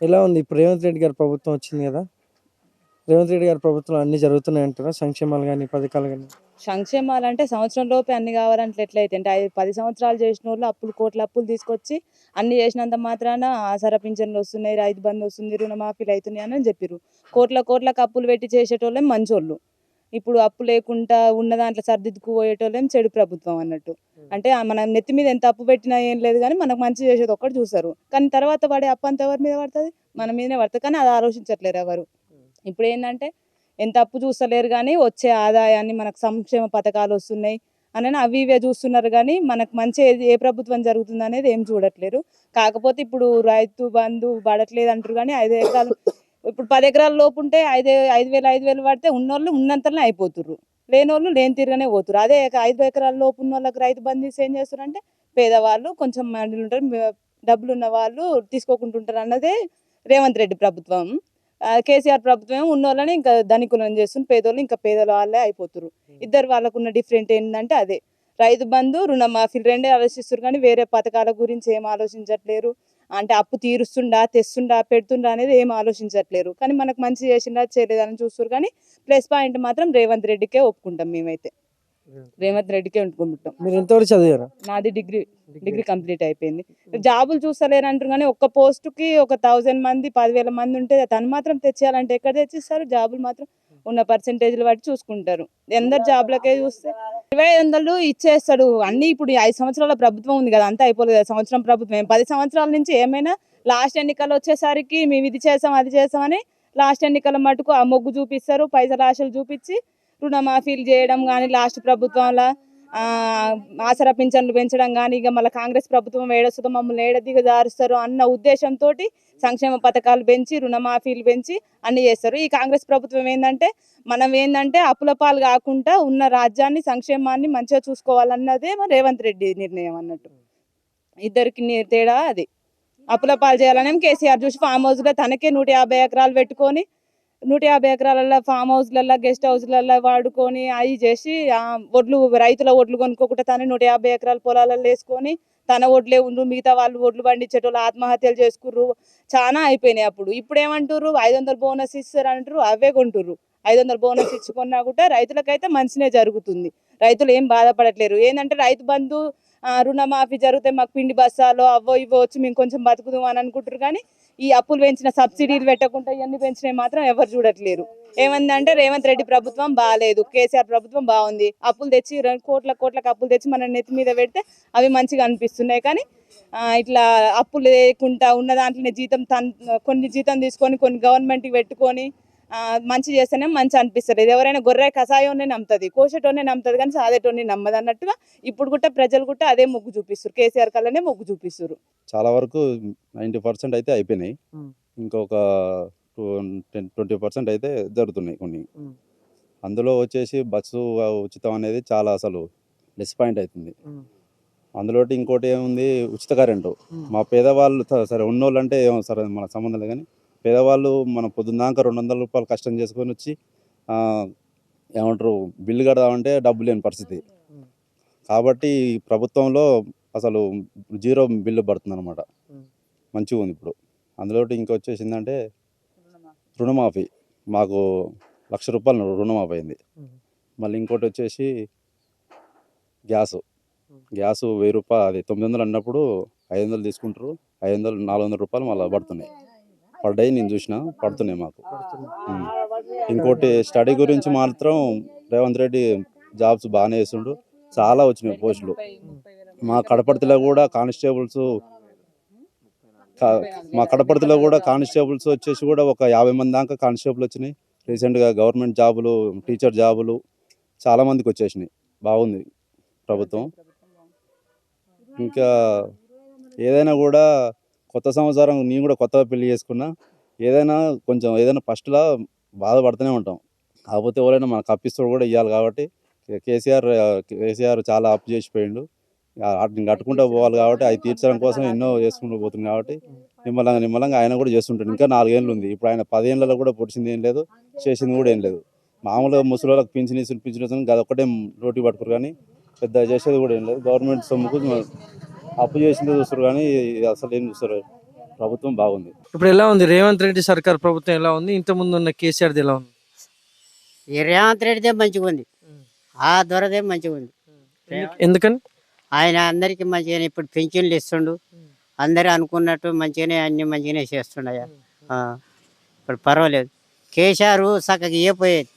ఎలా ఉంది? ఇప్పుడు రేవంత్ రెడ్డి గారి ప్రభుత్వం వచ్చింది కదా? రేవంత్ రెడ్డి గారి ప్రభుత్వం అన్ని జరుగుతున్నాయి అంటారా సంక్షేమాలు కానీ పథకాలు కానీ సంక్షేమాలు అంటే సంవత్సరం లోపే అన్ని కావాలంటే ఎట్లయితే అంటే ఐదు పది సంవత్సరాలు చేసిన వాళ్ళు అప్పులు కోట్ల అప్పులు తీసుకొచ్చి అన్ని చేసినంత మాత్రాన ఆసరా పింఛన్లు వస్తున్నాయి రైతు బంధు వస్తుంది రుణమాఫీలు అవుతున్నాయి అని చెప్పారు కోట్ల కోట్లకు అప్పులు పెట్టి చేసేటోళ్ళే మంచోళ్ళు. ఇప్పుడు అప్పు లేకుండా ఉన్న దాంట్లో సర్దిద్దుకు పోయేటోళ్ళేం చెడు ప్రభుత్వం అన్నట్టు. అంటే మన నెత్తి మీద ఎంత అప్పు పెట్టినా ఏం లేదు కానీ మనకు మంచి చేసేది ఒక్కటి చూస్తారు. కానీ తర్వాత పడే అప్పు అంత ఎవరి మీద పడుతుంది? మన మీదనే పడుతుంది. కానీ అది ఆలోచించట్లేరు ఎవరు. ఇప్పుడు ఏంటంటే ఎంత అప్పు చూస్తలేరు కానీ వచ్చే ఆదాయాన్ని మనకు సంక్షేమ పథకాలు వస్తున్నాయి అని అవి ఇవే చూస్తున్నారు కానీ మనకు మంచి ఏ ప్రభుత్వం జరుగుతుంది అనేది ఏం చూడట్లేరు. కాకపోతే ఇప్పుడు రైతు బంధు పడట్లేదు అంటారు కానీ ఐదు ఎకరాలు ఇప్పుడు పది ఎకరాల లోపు ఉంటే ఐదు ఐదు వేలు ఐదు వేలు పడితే ఉన్నోళ్ళు ఉన్నంతలోనే అయిపోతుర్రు. లేనోళ్ళు లేని తీరుగానే పోతుర్రు. అదే ఐదు ఎకరాల లోపు ఉన్న వాళ్ళకి రైతు బంధు ఇస్తే ఏం చేస్తారంటే పేదవాళ్ళు కొంచెం మండలు ఉంటారు డబ్బులు ఉన్న వాళ్ళు తీసుకోకుంటుంటారు అన్నదే రేవంత్ రెడ్డి ప్రభుత్వం. కేసీఆర్ ప్రభుత్వం ఏమో ఉన్నోళ్ళని ఇంకా ధనికులను చేస్తుంది పేదోళ్ళు ఇంకా పేదల వాళ్ళే అయిపోతున్నారు ఇద్దరు వాళ్ళకు ఉన్న డిఫరెంట్ ఏంటంటే అదే. రైతు బంధు రుణమాఫీ రెండే ఆలోచిస్తారు కానీ వేరే పథకాల గురించి ఏం ఆలోచించట్లేరు. అంటే అప్పు తీరుస్తుండా తెస్తుండా పెడుతుండా అనేది ఏం ఆలోచించట్లేరు. కానీ మనకు మంచి చేసిండా చేయలేదని చూస్తారు కానీ ప్లస్ పాయింట్ మాత్రం రేవంత్ రెడ్డికే ఒప్పుకుంటాం మేమైతే. రేవంత్ రెడ్డికే ఒప్పుకుంటాం మీరు ఎంతవరకు చదివారు? నాది డిగ్రీ డిగ్రీ. కంప్లీట్ అయిపోయింది. జాబులు చూస్తలేరు అంటారు కానీ ఒక్క పోస్టుకి ఒక థౌజండ్ మంది పదివేల మంది ఉంటే తను మాత్రం తెచ్చేయాలంటే ఎక్కడ తెచ్చిస్తారు? జాబులు మాత్రం ఉన్న పర్సంటేజ్లు బట్టి చూసుకుంటారు. ఎందరు జాబులకే చూస్తే ఇరవై ఐదు వందలు ఇచ్చేస్తాడు. అన్ని ఇప్పుడు ఐదు సంవత్సరాల ప్రభుత్వం ఉంది కదా అంతా అయిపోలేదు సంవత్సరం ప్రభుత్వం. ఏం పది సంవత్సరాల నుంచి ఏమైనా లాస్ట్ ఎన్నికలు వచ్చేసరికి మేము ఇది చేసాం అది చేసామని లాస్ట్ ఎన్నికల మటుకు ఆ మొగ్గు చూపిస్తారు. పైసలు ఆశలు చూపించి రుణమాఫీలు చేయడం కానీ లాస్ట్ ప్రభుత్వంలో ఆసరా పింఛన్లు పెంచడం కానీ ఇక మళ్ళీ కాంగ్రెస్ ప్రభుత్వం ఏడొస్తుందో మమ్మల్ని ఏడ దిగజారుస్తారు అన్న ఉద్దేశంతో సంక్షేమ పథకాలు పెంచి రుణమాఫీలు పెంచి అన్ని చేస్తారు. ఈ కాంగ్రెస్ ప్రభుత్వం ఏంటంటే మనం ఏంటంటే అప్పుల పాలు కాకుండా ఉన్న రాజ్యాన్ని సంక్షేమాన్ని మంచిగా చూసుకోవాలన్నదే మన రేవంత్ రెడ్డి నిర్ణయం అన్నట్టు. ఇద్దరికి తేడా అది. అప్పుల పాలు చేయాలని కేసీఆర్ చూసి ఫామ్ హౌస్లో తనకే నూట యాభై ఎకరాలు పెట్టుకొని నూట యాభై ఎకరాలలో ఫామ్ హౌస్లలో గెస్ట్ హౌస్లల్లో వాడుకొని అవి చేసి ఆ, ఒడ్లు రైతుల ఒడ్లు కొనుక్కోకుండా తను నూట యాభై ఎకరాల పొలాలలో వేసుకొని తన ఒడ్లే ఉండు మిగతా వాళ్ళు ఒడ్లు పండించేటోళ్ళు ఆత్మహత్యలు చేసుకుర్రు. చాలా అయిపోయినాయి అప్పుడు. ఇప్పుడు ఏమంటారు ఐదు వందలు బోనస్ ఇస్తారు అంటారు అవే కొంటుర్రు. ఐదు వందలు బోనస్ ఇచ్చుకున్నా కూడా రైతులకైతే మంచినే జరుగుతుంది. రైతులు ఏం బాధపడట్లేరు. ఏంటంటే రైతు బంధు రుణమాఫీ జరిగితే మాకు పిండి బస్సాలో అవో ఇవో వచ్చి మేము కొంచెం బతుకుదాం అని అనుకుంటారు కానీ ఈ అప్పులు పెంచిన సబ్సిడీలు పెట్టకుండా ఇవన్నీ పెంచినవి మాత్రం ఎవరు చూడట్లేరు. ఏమందంటే రేవంత్ రెడ్డి ప్రభుత్వం బాగాలేదు కేసీఆర్ ప్రభుత్వం బాగుంది. అప్పులు తెచ్చి రెండు కోట్ల కోట్లకు అప్పులు తెచ్చి మన నెత్తి మీద పెడితే అవి మంచిగా అనిపిస్తున్నాయి. కానీ ఇట్లా అప్పులు లేకుండా ఉన్న దాంట్లోనే జీతం తన్ కొన్ని జీతం తీసుకొని కొన్ని గవర్నమెంట్కి పెట్టుకొని మంచి చేస్తేనే మంచి అనిపిస్తుంది ఇది ఎవరైనా గొర్రె కషాయంనే నమ్ముతుంది కోసేటోనే నమ్ముతుంది కానీ సాదేటోనే నమ్మదు అన్నట్టుగా ఇప్పుడు కూడా ప్రజలు కూడా అదే మొగ్గు చూపిస్తారు కేసీఆర్ కళ్ళనే మొగ్గు చూపిస్తారు చాలా వరకు నైంటీ పర్సెంట్ అయితే అయిపోయినాయి. ఇంకొక టెన్ ట్వంటీ పర్సెంట్ అయితే జరుగుతున్నాయి కొన్ని. అందులో వచ్చేసి బస్సు ఉచితం అనేది చాలా అసలు లెస్ పాయింట్ అవుతుంది. అందులో ఇంకోటి ఏముంది ఉచిత కరెంటు. మా పేదవాళ్ళు సరే ఉన్నోళ్ళు అంటే ఏమో సరే మన సంబంధం లేదు కానీ పేదవాళ్ళు మన పొద్దున్నాక రెండు వందల రూపాయలు కష్టం చేసుకొని వచ్చి ఏమంటారు బిల్లు కడదామంటే డబ్బు లేని పరిస్థితి. కాబట్టి ప్రభుత్వంలో అసలు జీరో బిల్లు పడుతుంది అనమాట మంచిగా ఉంది ఇప్పుడు. అందులో ఇంకొచ్చేసిందంటే రుణమాఫీ. మాకు లక్ష రూపాయలు రుణమాఫీ అయింది. మళ్ళీ ఇంకోటి వచ్చేసి గ్యాస్ గ్యాస్. గ్యాసు వెయ్యి రూపాయలు అది తొమ్మిది వందలు అన్నప్పుడు ఐదు వందలు తీసుకుంటారు. ఐదు వందలు నాలుగు వందల రూపాయలు మళ్ళీ పడుతున్నాయి. పడ్డాయి నేను చూసిన. పడుతున్నాయి మాకు. ఇంకోటి స్టడీ గురించి మాత్రం రేవంత్ రెడ్డి జాబ్స్ బాగానే వేస్తుండు చాలా వచ్చినాయి పోస్టులు. మా కడపర్తిలో కూడా కానిస్టేబుల్స్ మా కడపర్తిలో కూడా కానిస్టేబుల్స్ వచ్చేసి కూడా ఒక యాభై మంది దాకా కానిస్టేబుల్ వచ్చినాయి. రీసెంట్గా గవర్నమెంట్ జాబులు టీచర్ జాబులు చాలా మందికి వచ్చేసినాయి. బాగుంది ప్రభుత్వం. ఇంకా ఏదైనా కూడా కొత్త సంవత్సరం నేను కూడా కొత్తగా పెళ్ళి చేసుకున్నా ఏదైనా కొంచెం ఏదైనా ఫస్ట్లో బాధపడుతూనే ఉంటాం. కాకపోతే ఎవరైనా మనకు అప్పిస్తూ కూడా ఇవ్వాలి కాబట్టి కేసీఆర్ కేసీఆర్ చాలా అప్ చేసిపోయిండు. వాటిని కట్టుకుంటూ పోవాలి కాబట్టి అవి తీర్చడం కోసం ఎన్నో చేసుకుంటూ పోతుంది కాబట్టి నిమ్మలంగా నిమ్మలంగా ఆయన కూడా చేస్తుంటాడు. ఇంకా నాలుగేళ్ళు ఉంది. ఇప్పుడు ఆయన పదేళ్ళలో కూడా పొడిచింది ఏం లేదు చేసింది కూడా ఏం లేదు. మామూలుగా ముసలి వాళ్ళకి పింఛన్ ఇస్తుంది పింఛన్ ఇస్తుంది అది ఒక్కటే రోటీ పట్టుకురు కానీ పెద్ద చేసేది కూడా ఏం లేదు. గవర్నమెంట్ సొమ్ముకు అప్పు చేసింది చూస్తారు కానీ అసలు ఏం చూస్తారు? ప్రభుత్వం బాగుంది. ఇప్పుడు ఎలా ఉంది? రేవంత్ రెడ్డి సర్కార్ ప్రభుత్వం ఎలా ఉంది? ఇంత ముందు ఉన్న కేసీఆర్ది ఎలా ఉంది? ఈ రేవంత్ రెడ్డిదే మంచిగా ఉంది. ఆ దొరదే మంచిగా ఉంది. ఎందుకు- ఎందుకని? ఆయన అందరికి మంచిగానే ఇప్పుడు పింఛన్లు ఇస్తుండు. అందరూ అనుకున్నట్టు మంచిగానే అన్ని మంచిగానే చేస్తుండయా ఇప్పుడు పర్వాలేదు. కేసీఆర్ చక్కగా ఇవ్వపోయేది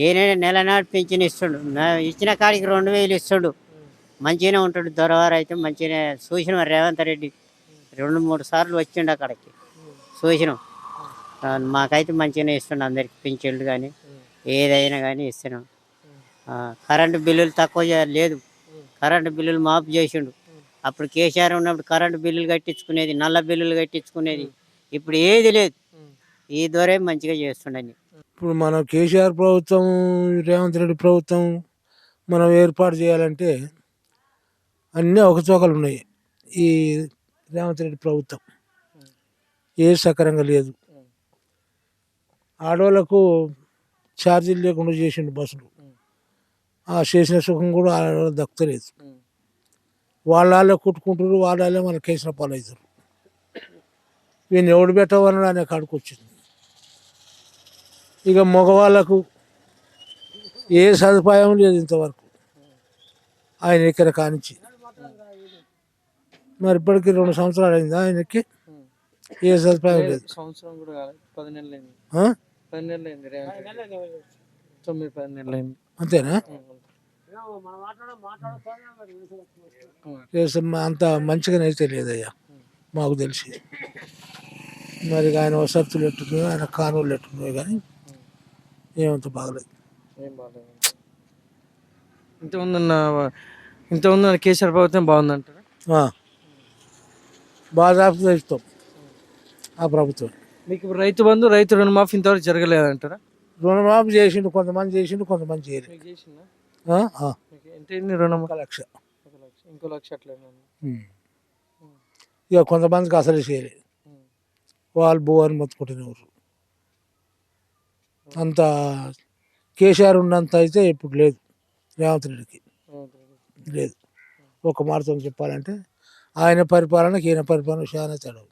ఏనే నెల నాటి పింఛన్ ఇస్తుండు. ఇచ్చిన కాడికి రెండు వేలు ఇస్తుండు. మంచిగానే ఉంటాడు. దొరవారు అయితే మంచిగానే చూసిన రేవంత్ రెడ్డి రెండు మూడు సార్లు వచ్చిండు అక్కడికి. చూసినాం మాకైతే మంచిగానే ఇస్తుండు అందరికి పింఛన్లు కానీ ఏదైనా కానీ ఇస్తున్నాం కరెంటు బిల్లులు తక్కువ లేదు. కరెంటు బిల్లులు మాఫ్ చేసిండు. అప్పుడు కేసీఆర్ ఉన్నప్పుడు కరెంటు బిల్లులు కట్టించుకునేది నల్ల బిల్లులు కట్టించుకునేది ఇప్పుడు ఏది లేదు. ఈ దొరే మంచిగా చేస్తుండని. ఇప్పుడు మనం కేసీఆర్ ప్రభుత్వం రేవంత్ రెడ్డి ప్రభుత్వం మనం ఏర్పాటు చేయాలంటే అన్నీ ఒకచోకలు ఉన్నాయి. ఈ రేవంత్ రెడ్డి ప్రభుత్వం. ఏ సకరంగా లేదు. ఆడవాళ్ళకు ఛార్జీలు లేకుండా చేసిండు బస్సులు. ఆ చేసిన సుఖం కూడా ఆడవాళ్ళకి దక్కలేదు వాళ్ళే కుట్టుకుంటారు వాళ్ళే మన కేసిన పాలు అవుతారు వీళ్ళు ఎవడు పెట్టవాలని అనే కాడికి వచ్చింది. ఇక మగవాళ్ళకు ఏ సదుపాయం లేదు ఇంతవరకు. ఆయన ఇక్కడ కానిచ్చి మరి ఇప్పటికి రెండు సంవత్సరాలు అయింది ఆయనకి? ఏ సదుపాయం లేదు సంవత్సరం కూడా కాలేదు. పది నెలలు అయింది. ఆ? పది నెలలు అయింది. తొమ్మిది పది నెలలు అయింది. అంతేనా? అంత మంచిగానైతే లేదయ్యా మాకు తెలిసి. మరి ఆయన వసతులు ఎట్టున్నాయో ఆయన కానువలు ఎట్టున్నాయో కానీ ఏమంత బాగలేదు. ఏం బాగాలేదు. ఇంత ఉందన్న ఇంత ఉందన్న కేసీఆర్ ప్రభుత్వం బాగుందంటారా? బాగా ఇస్తాం. ఆ ప్రభుత్వం. మీకు ఇప్పుడు రైతు బంధు రైతు రుణమాఫీ ఇంతవరకు జరగలేదంటారా? రుణమాఫీ చేసిండు కొంతమంది చేసిండు కొంతమంది చేయలేదు ఎంత రుణం ఒక లక్ష. ఇంకో లక్ష. ఇక కొంతమందికి అసలు చేయలేదు. వాళ్ళు బో అని మొత్తుకుంటున్నారు అంత కేసీఆర్ ఉన్నంత అయితే ఇప్పుడు లేదు. రేవంత్ రెడ్డికి. లేదు. ఒక మాటతో చెప్పాలంటే ఆయన పరిపాలనకి ఈయన పరిపాలన చాలా తడవు